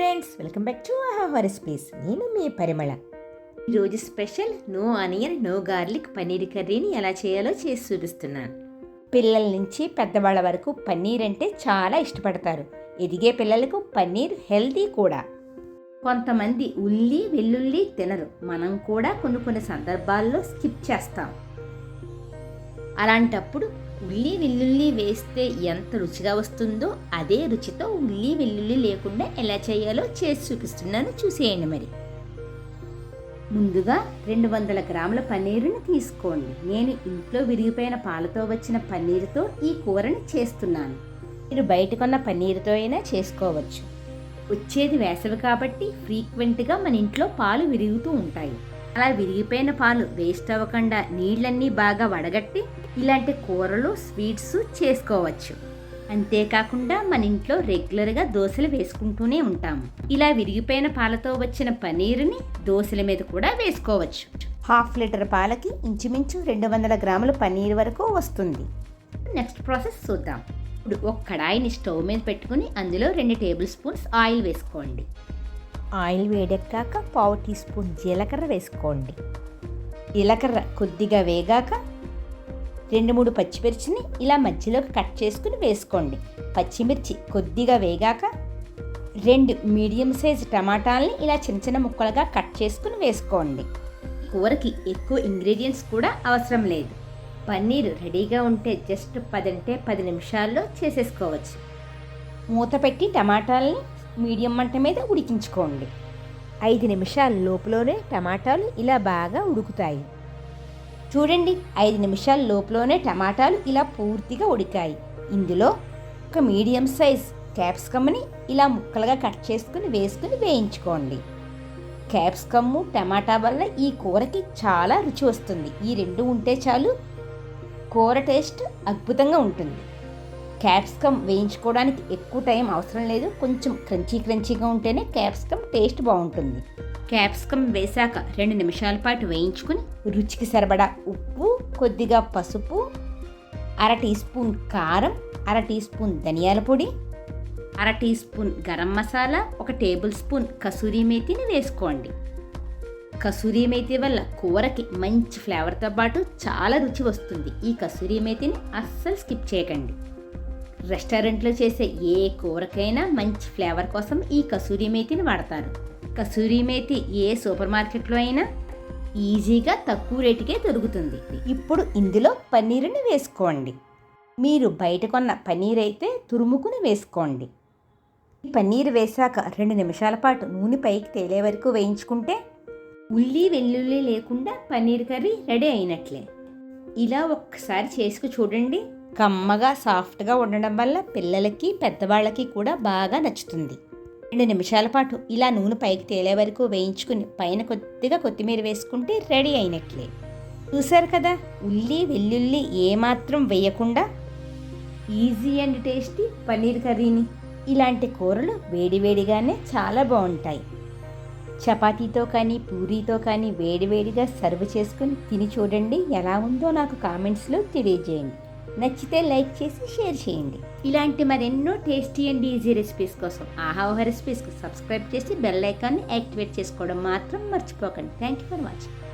Friends welcome back to our space నేను మీ పరిమళ. ఈరోజు special no onion no garlic paneer కర్రీని ఎలా చేయాలో చేసి చూపిస్తున్నాను. పిల్లల నుంచి పెద్దవాళ్ళ వరకు పన్నీర్ అంటే చాలా ఇష్టపడతారు. ఎదిగే పిల్లలకు పన్నీర్ హెల్తీ కూడా. కొంతమంది ఉల్లి వెల్లుల్లి తినరు. మనం కూడా కొన్ని కొన్ని సందర్భాల్లో స్కిప్ చేస్తాం. అలాంటప్పుడు ఉల్లి వెల్లుల్లి వేస్తే ఎంత రుచిగా వస్తుందో అదే రుచితో ఉల్లి వెల్లుల్లి లేకుండా ఎలా చేయాలో చేసి చూపిస్తున్నాను. చూసేయండి మరి. ముందుగా రెండు వందల గ్రాముల పన్నీరుని తీసుకోండి. నేను ఇంట్లో విరిగిపోయిన పాలతో వచ్చిన పన్నీరుతో ఈ కూరని చేస్తున్నాను. మీరు బయట కొన్న పన్నీరుతో అయినా చేసుకోవచ్చు. వచ్చేది వేసవి కాబట్టి ఫ్రీక్వెంట్గా మన ఇంట్లో పాలు విరుగుతూ ఉంటాయి. అలా విరిగిపోయిన పాలు వేస్ట్ అవ్వకుండా నీళ్ళన్నీ బాగా వడగట్టి ఇలాంటి కూరలు స్వీట్స్ చేసుకోవచ్చు. అంతేకాకుండా మన ఇంట్లో రెగ్యులర్గా దోశలు వేసుకుంటూనే ఉంటాము ఇలా విరిగిపోయిన పాలతో వచ్చిన పనీరుని దోశల మీద కూడా వేసుకోవచ్చు. హాఫ్ లీటర్ పాలకి ఇంచుమించు రెండు వందల గ్రాముల పన్నీర్ వరకు వస్తుంది. నెక్స్ట్ ప్రాసెస్ చూద్దాం. ఇప్పుడు ఒక కడాయిని స్టవ్ మీద పెట్టుకుని అందులో రెండు టేబుల్ స్పూన్స్ ఆయిల్ వేసుకోండి. ఆయిల్ వేడెక్కాక పావు టీ స్పూన్ జీలకర్ర వేసుకోండి. జీలకర్ర కొద్దిగా వేగాక రెండు మూడు పచ్చిమిర్చిని ఇలా మధ్యలోకి కట్ చేసుకుని వేసుకోండి. పచ్చిమిర్చి కొద్దిగా వేగాక రెండు మీడియం సైజ్ టమాటాలని ఇలా చిన్న చిన్న ముక్కలుగా కట్ చేసుకుని వేసుకోండి. కూరకి ఎక్కువ ఇంగ్రీడియంట్స్ కూడా అవసరం లేదు. పన్నీర్ రెడీగా ఉంటే జస్ట్ పదంటే పది నిమిషాల్లో చేసేసుకోవచ్చు. మూత పెట్టి టమాటాలని మీడియం మంట మీద ఉడికించుకోండి. ఐదు నిమిషాల లోపులోనే టమాటాలు ఇలా బాగా ఉడుకుతాయి. చూడండి ఐదు నిమిషాల లోపులోనే టమాటాలు ఇలా పూర్తిగా ఉడికాయి. ఇందులో ఒక మీడియం సైజ్ క్యాప్సికమ్ని ఇలా ముక్కలుగా కట్ చేసుకుని వేసుకుని వేయించుకోండి. క్యాప్సికమ్ము టమాటా వల్ల ఈ కూరకి చాలా రుచి వస్తుంది. ఈ రెండు ఉంటే చాలు కూర టేస్ట్ అద్భుతంగా ఉంటుంది. క్యాప్సికమ్ వేయించుకోవడానికి ఎక్కువ టైం అవసరం లేదు. కొంచెం క్రంచీ క్రంచీగా ఉంటేనే క్యాప్సికమ్ టేస్ట్ బాగుంటుంది. క్యాప్సికమ్ వేశాక రెండు నిమిషాల పాటు వేయించుకుని రుచికి సరిపడా ఉప్పు కొద్దిగా పసుపు అర టీ స్పూన్ కారం అర టీ స్పూన్ ధనియాల పొడి అర టీ స్పూన్ గరం మసాలా ఒక టేబుల్ స్పూన్ కసూరి మేతిని వేసుకోండి. కసూరి మేతి వల్ల కూరకి మంచి ఫ్లేవర్తో పాటు చాలా రుచి వస్తుంది. ఈ కసూరి మేతిని అస్సలు స్కిప్ చేయకండి. రెస్టారెంట్లో చేసే ఏ కూరకైనా మంచి ఫ్లేవర్ కోసం ఈ కసూరి మేతిని వాడతారు. కసూరి మేతి ఏ సూపర్ మార్కెట్లో అయినా ఈజీగా తక్కువ రేటుకే దొరుకుతుంది. ఇప్పుడు ఇందులో పన్నీరుని వేసుకోండి. మీరు బయట కొన్న పన్నీర్ అయితే తురుముకుని వేసుకోండి. ఈ పన్నీర్ వేశాక రెండు నిమిషాల పాటు నూనె పైకి తేలే వరకు వేయించుకుంటే ఉల్లి వెల్లుల్లి లేకుండా పన్నీర్ కర్రీ రెడీ అయినట్లే. ఇలా ఒక్కసారి చేసుకు చూడండి. కమ్మగా సాఫ్ట్గా ఉండడం వల్ల పిల్లలకి పెద్దవాళ్ళకి కూడా బాగా నచ్చుతుంది. రెండు నిమిషాల పాటు ఇలా నూనె పైకి తేలే వరకు వేయించుకుని పైన కొద్దిగా కొత్తిమీర వేసుకుంటే రెడీ అయినట్లే. చూశారు కదా ఉల్లి వెల్లుల్లి ఏమాత్రం వేయకుండా ఈజీ అండ్ టేస్టీ పన్నీర్ కర్రీని. ఇలాంటి కూరలు వేడివేడిగానే చాలా బాగుంటాయి. చపాతీతో కానీ పూరీతో కానీ వేడివేడిగా సర్వ్ చేసుకుని తిని చూడండి ఎలా ఉందో నాకు కామెంట్స్లో తెలియజేయండి. నచ్చితే లైక్ చేసి షేర్ చేయండి. ఇలాంటి మరెన్నో టేస్టీ అండ్ ఈజీ రెసిపీస్ కోసం ఆహా రెసిపీస్కి సబ్స్క్రైబ్ చేసి బెల్ ఐకాన్ని యాక్టివేట్ చేసుకోవడం మాత్రం మర్చిపోకండి. Thank you for watching.